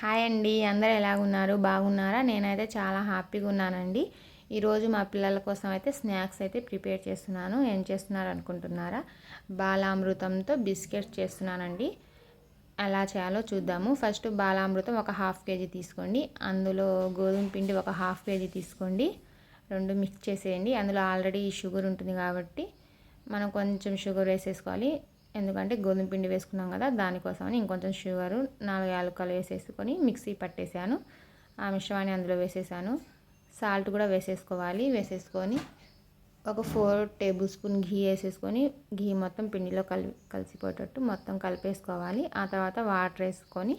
Hi అండి అందరు ఎలాగున్నారు? బాగున్నారా? నేనైతే చాలా హ్యాపీగా ఉన్నానండి. ఈరోజు మా పిల్లల కోసం అయితే స్నాక్స్ అయితే ప్రిపేర్ చేస్తున్నాను. ఏం చేస్తున్నారు అనుకుంటున్నారా? బాలామృతంతో బిస్కెట్స్ చేస్తున్నానండి. ఎలా చేయాలో చూద్దాము. ఫస్ట్ బాలామృతం ఒక హాఫ్ కేజీ తీసుకోండి. అందులో గోధుమ పిండి ఒక హాఫ్ కేజీ తీసుకోండి. రెండు మిక్స్ చేసేయండి. అందులో ఆల్రెడీ షుగర్ ఉంటుంది కాబట్టి మనం కొంచెం షుగర్ వేసేసుకోవాలి. ఎందుకంటే గోధుమ పిండి వేసుకున్నాం కదా దానికోసమని ఇంకొంచెం షుగరు నాలుగు యాలకులు వేసేసుకొని మిక్సీ పట్టేశాను. ఆ మిశ్రమాన్ని అందులో వేసేసాను. సాల్ట్ కూడా వేసేసుకోవాలి. వేసేసుకొని ఒక ఫోర్ టేబుల్ స్పూన్ ఘీ వేసేసుకొని ఘీ మొత్తం పిండిలో కలి కలిసిపోయేటట్టు మొత్తం కలిపేసుకోవాలి. ఆ తర్వాత వాటర్ వేసుకొని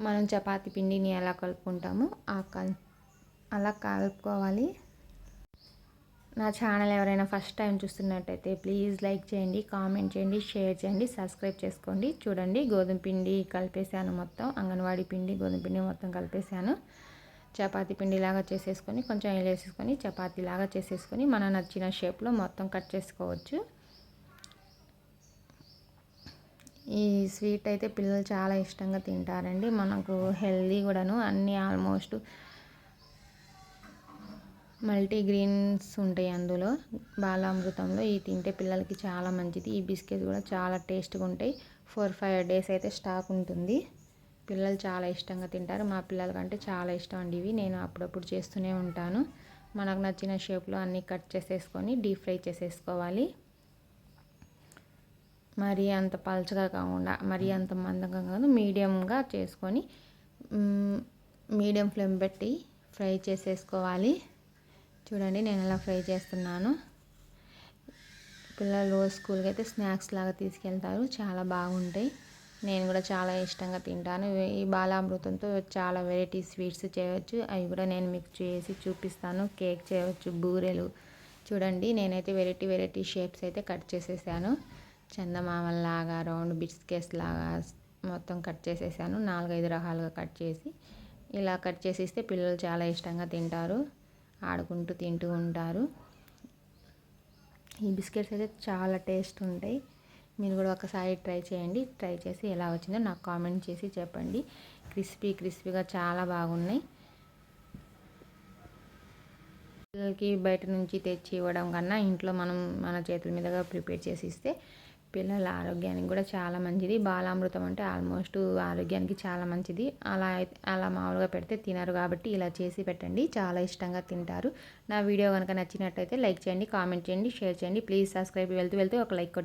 మనం చపాతీ పిండిని ఎలా కలుపుకుంటామో ఆ కల్ అలా కలుపుకోవాలి. నా ఛానల్ ఎవరైనా ఫస్ట్ టైం చూస్తున్నట్టయితే ప్లీజ్ లైక్ చేయండి కామెంట్ చేయండి షేర్ చేయండి సబ్స్క్రైబ్ చేసుకోండి. చూడండి గోధుమ పిండి కలిపేసాను మొత్తం అంగన్వాడీ పిండి గోధుమ పిండి మొత్తం కలిపేసాను చపాతి పిండిలాగా చేసేసుకొని కొంచెం వేసేసుకొని చపాతీలాగా చేసేసుకొని మన నచ్చిన షేప్లో మొత్తం కట్ చేసుకోవచ్చు. ఈ స్వీట్ అయితే పిల్లలు చాలా ఇష్టంగా తింటారండి. మనకు హెల్దీ కూడాను అన్నీ ఆల్మోస్ట్ మల్టీగ్రీన్స్ ఉంటాయి అందులో. బాలామృతంలో ఇవి తింటే పిల్లలకి చాలా మంచిది. ఈ బిస్కెట్స్ కూడా చాలా టేస్ట్గా ఉంటాయి. ఫోర్ ఫైవ్ డేస్ అయితే స్టాక్ ఉంటుంది. పిల్లలు చాలా ఇష్టంగా తింటారు. మా పిల్లలకంటే చాలా ఇష్టం అండి ఇవి. నేను అప్పుడప్పుడు చేస్తూనే ఉంటాను. మనకు నచ్చిన షేప్లో అన్నీ కట్ చేసేసుకొని డీప్ ఫ్రై చేసేసుకోవాలి. మరీ అంత పలచగా కాకుండా మరీ అంత మందంగా కాదు మీడియంగా చేసుకొని మీడియం ఫ్లేమ్ పెట్టి ఫ్రై చేసేసుకోవాలి. చూడండి నేను ఇలా ఫ్రై చేస్తున్నాను. పిల్లలు రోజు స్కూల్కి అయితే స్నాక్స్ లాగా తీసుకెళ్తారు చాలా బాగుంటాయి. నేను కూడా చాలా ఇష్టంగా తింటాను. ఈ బాలామృతంతో చాలా వెరైటీ స్వీట్స్ చేయవచ్చు అవి కూడా నేను మీకు చేసి చూపిస్తాను. కేక్ చేయవచ్చు బూరెలు. చూడండి నేనైతే వెరైటీ వెరైటీ షేప్స్ అయితే కట్ చేసేసాను. చందమామల్లాగా రౌండ్ బిస్కెట్స్ లాగా మొత్తం కట్ చేసేసాను. నాలుగైదు రకాలుగా కట్ చేసి ఇలా కట్ చేసి ఇస్తే పిల్లలు చాలా ఇష్టంగా తింటారు. ఆడుకుంటూ తింటూ ఉంటారు. ఈ బిస్కెట్స్ అయితే చాలా టేస్ట్ ఉంటాయి. మీరు కూడా ఒకసారి ట్రై చేయండి. ట్రై చేసి ఎలా వచ్చిందో నాకు కామెంట్ చేసి చెప్పండి. క్రిస్పీ క్రిస్పీగా చాలా బాగున్నాయి. పిల్లలకి బయట నుంచి తెచ్చి ఇవ్వడం కన్నా ఇంట్లో మనం మన చేతుల మీదుగా ప్రిపేర్ చేసి ఇస్తే పిల్లల ఆరోగ్యానికి కూడా చాలా మంచిది. బాలామృతం అంటే ఆల్మోస్ట్ ఆరోగ్యానికి చాలా మంచిది. అలా అలా మామూలుగా పెడితే తినరు కాబట్టి ఇలా చేసి పెట్టండి. చాలా ఇష్టంగా తింటారు. నా వీడియో కనుక నచ్చినట్టయితే లైక్ చేయండి కామెంట్ చేయండి షేర్ చేయండి. Please subscribe. వెళ్తూ వెళ్తూ ఒక లైక్ కొట్టి